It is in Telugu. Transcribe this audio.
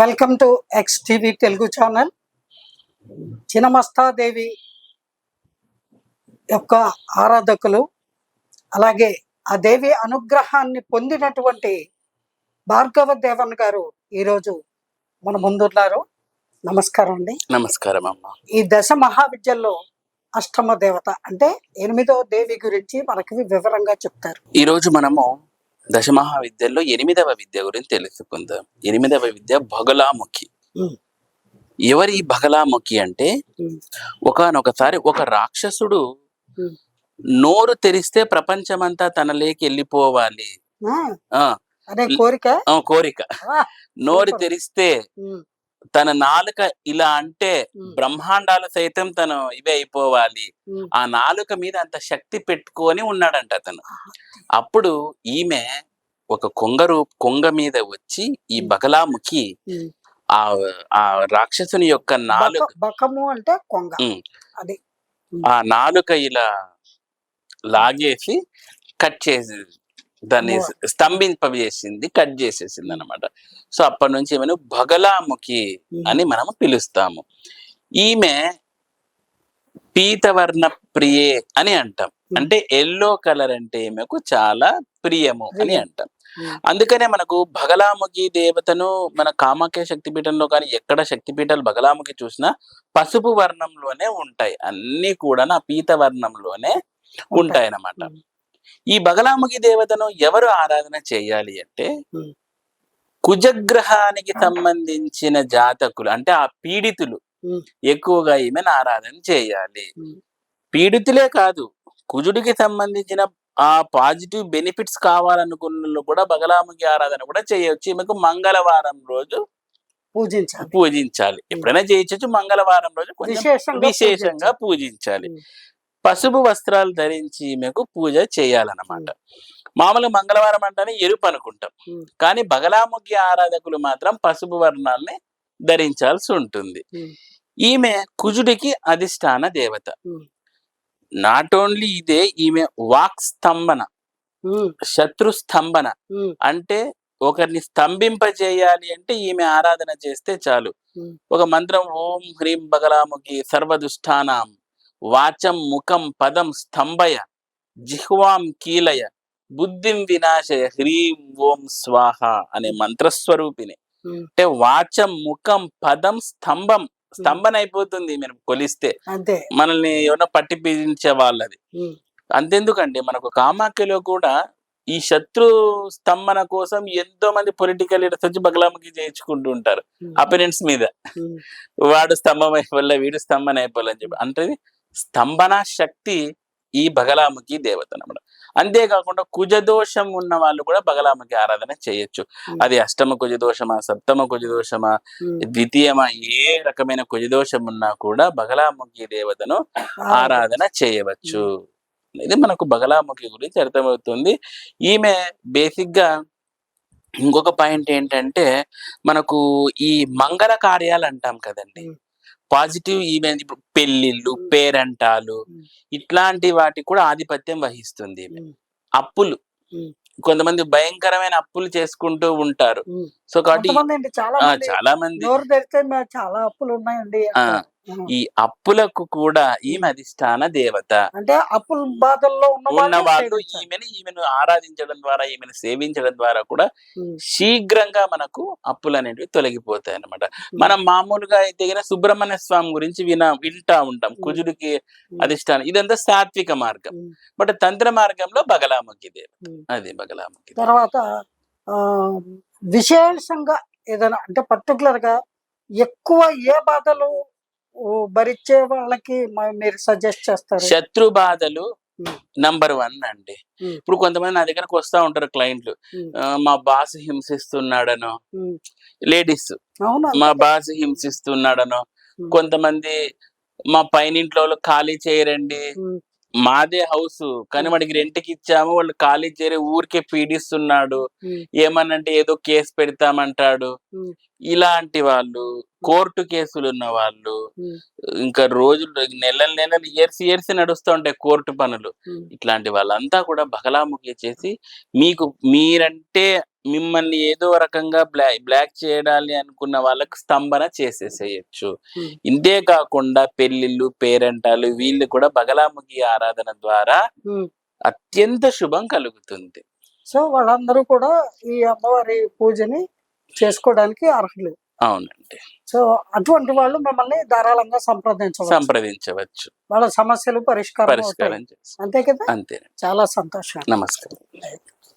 Welcome to X TV Telugu channel. Chinnamastadevi యొక్క ఆరాధకులు అలాగే ఆ దేవి అనుగ్రహాన్ని పొందినటువంటి భార్గవ దేవన్ గారు ఈరోజు మన ముందున్నారు. నమస్కారం అండి. నమస్కారం అమ్మ. ఈ దశ మహావిద్యల్లో అష్టమ దేవత అంటే ఎనిమిదవ దేవి గురించి మనకి వివరంగా చెప్తారు. ఈ రోజు మనము దశమహావిద్యల్లో ఎనిమిదవ విద్య గురించి తెలుసుకుందాం. ఎనిమిదవ విద్య బగలాముఖి ఉమ్. ఎవరి ఈ బగలాముఖి అంటే. ఒకనొకసారి ఒక రాక్షసుడు. నోరు తెరిస్తే ప్రపంచమంతా తనలేకి వెళ్ళిపోవాలి. కోరిక? కోరిక. నోరు. తెరిస్తే తన నాలుక ఇలా అంటే బ్రహ్మాండాలు సైతం తను ఇవే అయిపోవాలి. ఆ నాలుక మీద అంత శక్తి పెట్టుకొని ఉన్నాడంట అతను. అప్పుడు ఈమె ఒక కొంగ రూ కొంగ మీద వచ్చి ఈ బగలాముఖి. ఆ ఆ రాక్షసుని యొక్క నాలుక బకము అంటే కొంగ. అది ఆ నాలుక ఇలా లాగేసి కట్ చేసి దాన్ని. స్తంభింపజేసింది కట్ చేసేసింది అనమాట సో అప్పటి నుంచి ఈమెను బగలాముఖి. అని మనము పిలుస్తాము ఈమె పీతవర్ణ ప్రియే అని అంటాం అంటే ఎల్లో కలర్ అంటే ఈమెకు చాలా ప్రియము అని. అంటాం. అందుకనే మనకు బగలాముఖి దేవతను మన కామాఖ్య శక్తిపీఠంలో కానీ ఎక్కడ శక్తిపీఠాలు బగలాముఖి చూసినా పసుపు వర్ణంలోనే ఉంటాయి అన్ని కూడా నా పీత వర్ణంలోనే ఉంటాయి అన్నమాట. ఈ బగలాముఖి దేవతను ఎవరు ఆరాధన చేయాలి అంటే. కుజగ్రహానికి సంబంధించిన జాతకులు అంటే ఆ పీడితులు. ఎక్కువగా ఈమెను ఆరాధన చేయాలి. పీడితులే కాదు కుజుడికి సంబంధించిన ఆ పాజిటివ్ బెనిఫిట్స్ కావాలనుకున్న కూడా బగలాముఖి ఆరాధన కూడా చేయొచ్చు. ఈమెకు మంగళవారం రోజు పూజించాలి. పూజించాలి. ఎప్పుడైనా చేయొచ్చు మంగళవారం రోజు విశేషంగా పూజించాలి. పసుపు వస్త్రాలు ధరించి ఈమెకు పూజ చేయాలన్నమాట. మామూలు మంగళవారం అంటేనే ఎరుపు అనుకుంటాం. కానీ బగలాముఖి ఆరాధకులు మాత్రం పసుపు వర్ణాన్ని ధరించాల్సి ఉంటుంది. ఈమె కుజుడికి అధిష్టాన దేవత. నాట్ ఓన్లీ ఇదే ఈమె వాక్ స్తంభన. శత్రు స్తంభన. అంటే ఒకరిని స్తంభింపజేయాలి అంటే ఈమె ఆరాధన చేస్తే చాలు. ఒక మంత్రం ఓం హ్రీం బగలాముఖి సర్వదుష్టానాం వాచం ముఖం పదం స్తంభయ జిహ్వాం కీలయ బుద్ధిం వినాశయ హ్రీం ఓం స్వాహ అనే మంత్రస్వరూపిణి. అంటే వాచం ముఖం పదం స్తంభం స్తంభన అయిపోతుంది మనం కొలిస్తే మనల్ని ఏమన్నా పట్టి పీడించే వాళ్ళది. అంతెందుకండి మనకు కామాఖ్యలో కూడా ఈ శత్రు స్తంభన కోసం ఎంతో మంది పొలిటికల్ లీడర్స్ వచ్చి బగలాముఖి చేయించుకుంటూ ఉంటారు ఉమ్. అపరెంట్స్ మీద. వాడు స్తంభం అయిపోలే వీడు స్తంభన అయిపోలే అని చెప్పి అంటే స్తంభన శక్తి ఈ బగలాముఖి దేవత అన్నమాట అంతేకాకుండా కుజదోషం ఉన్న వాళ్ళు కూడా బగలాముఖి ఆరాధన చేయొచ్చు. అది అష్టమ కుజదోషమా సప్తమ కుజదోషమా. ద్వితీయమా ఏ రకమైన కుజదోషం ఉన్నా కూడా బగలాముఖి దేవతను ఆరాధన చేయవచ్చు ఇది మనకు బగలాముఖి గురించి అర్థమవుతుంది ఈమె బేసిక్గా ఇంకొక పాయింట్ ఏంటంటే మనకు ఈ మంగళ కార్యాలు అంటాం కదండి. పాజిటివ్ ఈవెంట్ ఇప్పుడు పెళ్ళిళ్ళు. పేరంటాలు. ఇట్లాంటి వాటికి కూడా ఆధిపత్యం వహిస్తుంది ఈమె. అప్పులు. కొంతమంది భయంకరమైన అప్పులు చేసుకుంటూ ఉంటారు. సో కాబట్టి చాలా మంది చాలా అప్పులు ఉన్నాయండి. ఈ అప్పులకు కూడా ఈమె అధిష్టాన దేవత అంటే అప్పుల బాధల్లో ఉన్న వాళ్ళు. ఈమెను ఈమెను ఆరాధించడం ద్వారా ఈమెను సేవించడం ద్వారా కూడా. శీఘ్రంగా మనకు అప్పులు అనేటివి తొలగిపోతాయి అన్నమాట మనం మామూలుగా అయితే సుబ్రహ్మణ్య స్వామి గురించి విన వింటా ఉంటాం. కుజుడికి. అధిష్టానం ఇదంతా సాత్విక మార్గం. బట్ తంత్ర మార్గంలో బగలాముఖి దేవ ఉమ్. అది బగలాముఖి తర్వాత విశేషంగా ఏదైనా అంటే పర్టికులర్గా ఎక్కువ ఏ బాధలు భరించే వాళ్ళకి మీరు సజెస్ట్ చేస్తారు శత్రు బాధలు. నంబర్ వన్ అండి. ఇప్పుడు కొంతమంది నా దగ్గరకు వస్తా ఉంటారు క్లయింట్లు మా బాస్ హింసిస్తున్నాడనో. లేడీస్ మా. బాస్ హింసిస్తున్నాడనో. కొంతమంది మా పైనింట్లో వాళ్ళు ఖాళీ చేయరండి. మాదే హౌస్ కానీ వాడికి రెంట్కి ఇచ్చాము వాళ్ళు ఖాళీ చేయరు ఊరికే పీడిస్తున్నాడు. ఏమనంటే ఏదో కేసు పెడతామంటాడు. ఇలాంటి వాళ్ళు కోర్టు కేసులు ఉన్న వాళ్ళు. ఇంకా రోజులు నెలలు నెలలు ఇయర్స్ ఇయర్స్ నడుస్తూ ఉంటాయి కోర్టు పనులు. ఇట్లాంటి వాళ్ళంతా కూడా బగలాముఖి చేసి మీకు మీరంటే మిమ్మల్ని ఏదో రకంగా బ్లాక్ బ్లాక్ చేయాలి అనుకున్న వాళ్ళకు స్తంభన చేసేసేయచ్చు. ఇంతే కాకుండా పెళ్ళిళ్ళు పేరెంటాలు వీళ్ళు కూడా బగలాముఖి ఆరాధన ద్వారా. అత్యంత శుభం కలుగుతుంది. సో వాళ్ళందరూ కూడా ఈ అమ్మవారి పూజని చేసుకోవడానికి అర్హులు. అవునండి. సో అటువంటి వాళ్ళు మిమ్మల్ని ధారాళంగా సంప్రదించవచ్చు. సంప్రదించవచ్చు. వాళ్ళ సమస్యలు పరిష్కారం అంతే కదా? అంతే చాలా సంతోషం. నమస్కారం.